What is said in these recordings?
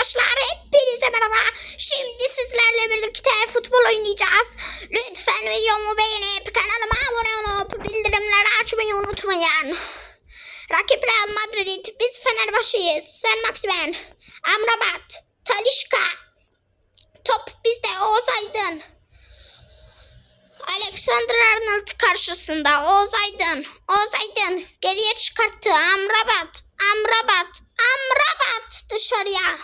arkadaşlar hepinize merhaba. Şimdi sizlerle birlikte futbol oynayacağız. Lütfen videomu beğenip kanalıma abone olup bildirimleri açmayı unutmayın. Rakip Real Madrid, biz Fenerbahçe'yiz. Sen Maximen, Amrabat, Talişka. Top bizde Oğuz Aydın. Alexander Arnold karşısında Oğuz Aydın. Oğuz Aydın geriye çıkarttı. Amrabat. Amrabat. Amrabat dışarıya.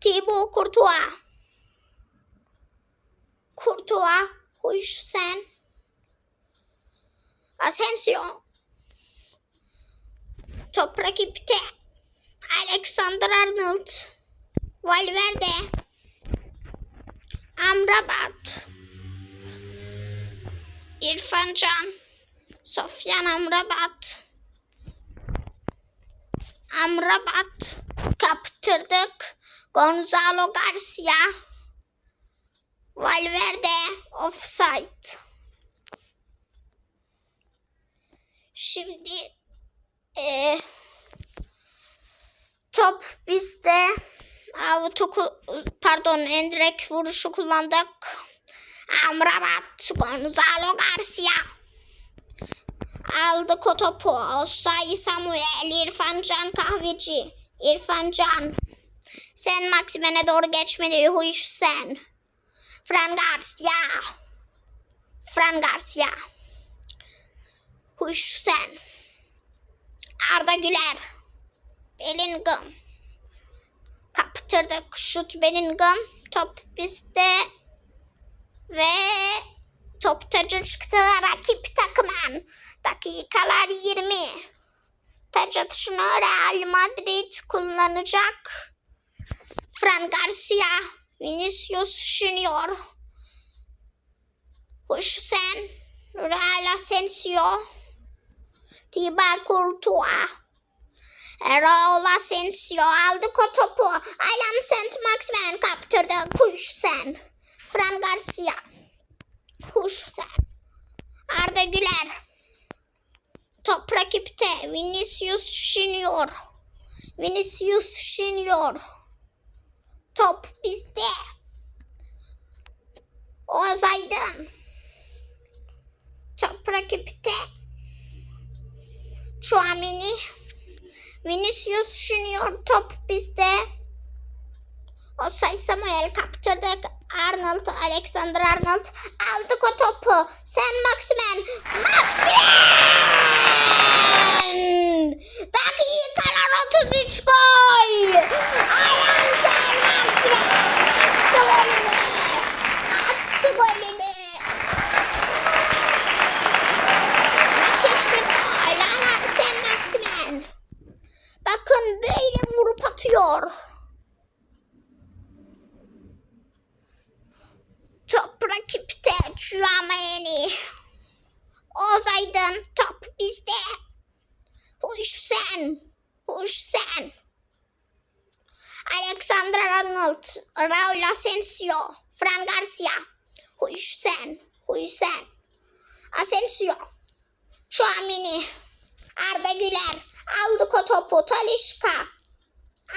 Thibaut Courtois. Courtois. Hüseyin. Asensio. Top rakipte. Alexander Arnold. Valverde. Amrabat. İrfan Can, Sofyan Amrabat, Amrabat kaptırdık. Gonzalo Garcia, Valverde offside. Şimdi eee, top bizde. Auto, pardon endirek vuruşu kullandık. Amrabat Gonzalo Garcia. Aldık o topu. Osayi Samuel, İrfan Can Kahveci. İrfan Can. Sen Maksimen'e doğru geçmeli. Huyş sen. Fran Garcia. Fran Garcia. Huyş sen. Arda Güler. Bellingham. Kaptırdık. Şut Bellingham. Top bizde. Ve top tacı çıktı rakip takımın. Dakikalar 20. Taç atışını Real Madrid kullanacak. Fran Garcia, Vinicius Junior, Hüseyin, Real Asensio, Thibaut Courtois, Raul Asensio aldık o topu. Alan Saint Maximin kaptırdı. Hüseyin. Fran Garcia. Hüseyin. Arda Güler. Top rakipte. Vinicius Junior. Vinicius Junior. Top bizde. Oğuz Aydın. Top rakipte. Chouamini. Vinicius Junior top bizde. Osay Samuel kaptırdık. Arnold, Alexander Arnold aldık o topu. Sen Maximen. Maximen! Dakikalar 33 gol. Ayağım sen Maximen. Attı golünü. Attı golünü. Müthiş bir gol. Ayağım sen Maximen. Bakın böyle atıyor. Top rakipte Chouameni. Oğuz Aydın top bizde. Hüseyin. Hüseyin. Alexander Arnold. Raul Asensio. Fran Garcia. Hüseyin. Hüseyin. Asensio. Chouameni. Arda Güler. Aldık o topu. Talişka.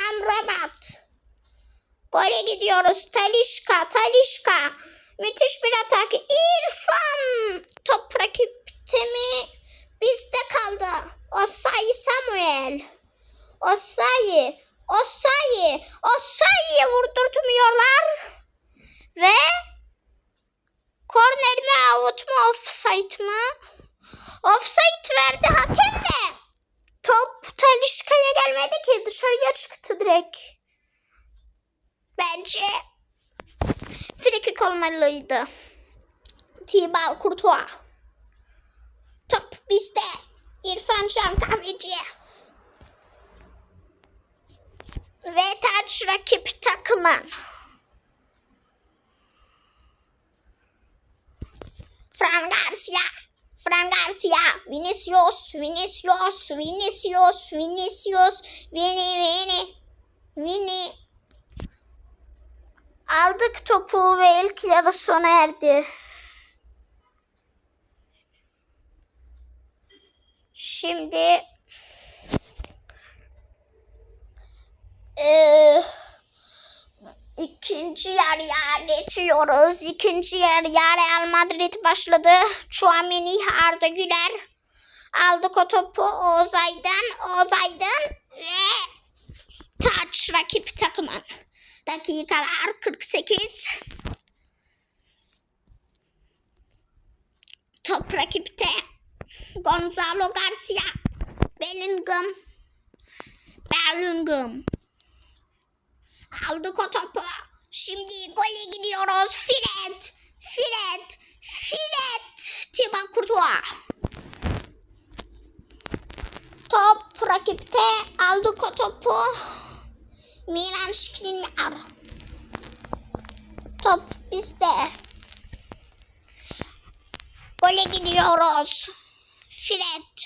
Amrabat. Gole gidiyoruz. Talişka. Talişka. Müthiş bir atak. İrfan. Top rakipte mi? Bizde kaldı. Osayi Samuel. Osayi. Osayi. Osayi vurdurtmuyorlar. Ve korner mi out mu offside mı? Offside verdi hakem de. Top Talişka'ya gelmedi ki dışarıya çıktı direkt. Bence frikik olmalıydı. Thibaut Courtois. Top bizde. İrfan Can Kahveci. Ve taç rakip takımın. Fran Garcia. Fran Garcia. Vinicius. Vinicius. Vinicius. Vinicius. Vini Vini. Vini. Aldık topu ve ilk yarı sona erdi. Şimdi eee İkinci yarıya geçiyoruz. İkinci yarıya Real Madrid başladı. Chouameni, Arda Güler aldık o topu. Oğuz Aydın ve taç rakip takımın. Dakikalar 48. Top rakipte. Gonzalo Garcia. Bellingham. Bellingham. Aldık o topu. Şimdi gole gidiyoruz. Fred. Fred. Fred. Thibaut Courtois. Top rakipte. Aldık o topu. Milan Skriniar. Top bizde. Gole gidiyoruz. Fred.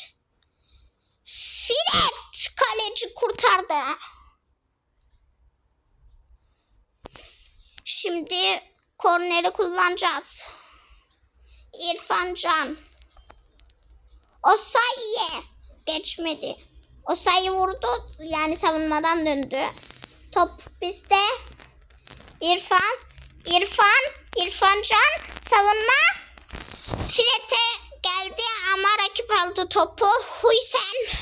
Fred kaleci kurtardı. Şimdi korneri kullanacağız. İrfan Can. Osayi'ye geçmedi. Osayi vurdu yani savunmadan döndü. Top bizde. İrfan. İrfan. İrfan Can. Savunma. Fred'e geldi ama rakip aldı topu. Huysen.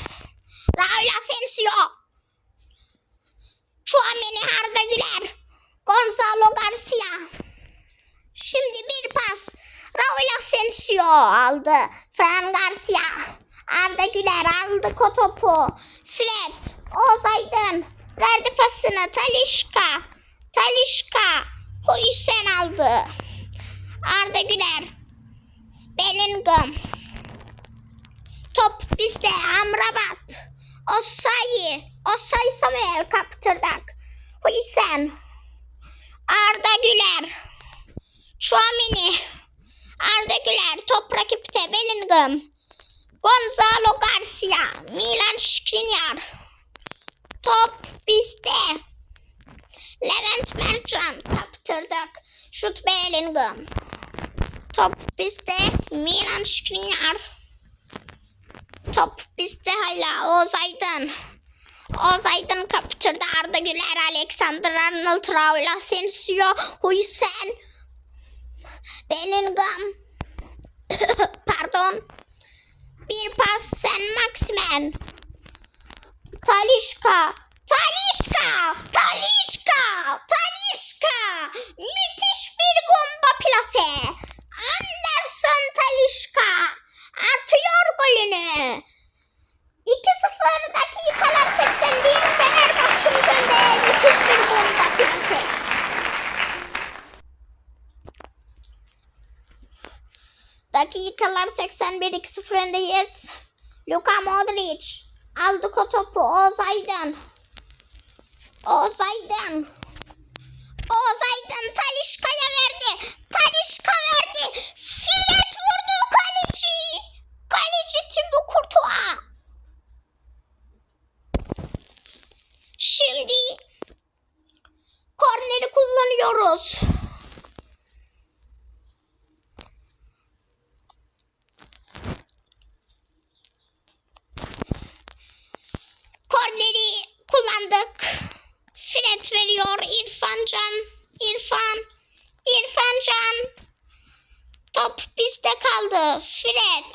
Raul Asensio. Chouameni Arda Güler. Gonzalo Garcia. Şimdi bir pas. Raul Asensio aldı. Fran Garcia. Arda Güler aldı o topu. Fred. Oğuz Aydın. Verdi pasını. Talişka. Talişka. Hüseyin aldı. Arda Güler. Bellingham. Top bizde. Amrabat. Osayi. Osayi Samuel kaptırdık. Hüseyin. Arda Güler. Chouamini. Arda Güler. Top rakipte. Bellingham. Gonzalo Garcia. Milan Skriniar. Top bizde. Levent Mercan kaptırdık. Şut Bellingham. Top bizde. Milan Skriniar. Top bizde hala. Oğuz Aydın. Oğuz Aydın kaptırdı. Arda Güler, Alexander Arnold, Raul Asensio, Hüseyin, Bellingham. Pardon. Bir pas sen Maximen. Talişka. Talişka. Talişka. Talişka. Müthiş bir bomba plase. Anderson Talişka. Atıyor golünü. 2-0 dakikalar 81 Fenerbahçe'miz önde. Müthiş bir bomba plase. Dakikalar 81 2-0 öndeyiz. Luka Modric aldık o topu. Oğuz Aydın. Oğuz Aydın. Oğuz Aydın Talişka'ya verdi. Talişka verdi. Filet vurdu kaleci. Kaleci Thibaut Courtois. Şimdi korneri kullanıyoruz. Korneri kullandık. Fred veriyor İrfan Can. İrfan. İrfan Can. Top bizde kaldı. Fred.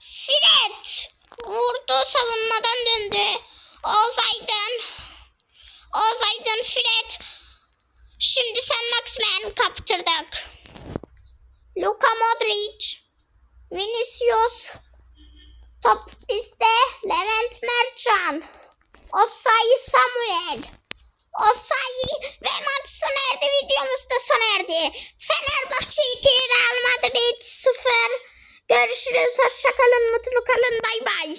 Fred. Vurdu savunmadan döndü. Oğuz Aydın. Oğuz Fred. Şimdi sen Maximen kaptırdık. Luka Modric. Vinicius. Top bizde. Levent Mercan. Osayi Samuel. Osayi ve maç sona erdi. Videomuz da sona erdi. Fenerbahçe 2, Real Madrid 0. Görüşürüz. Hoşçakalın. Mutlu kalın. Bay bay.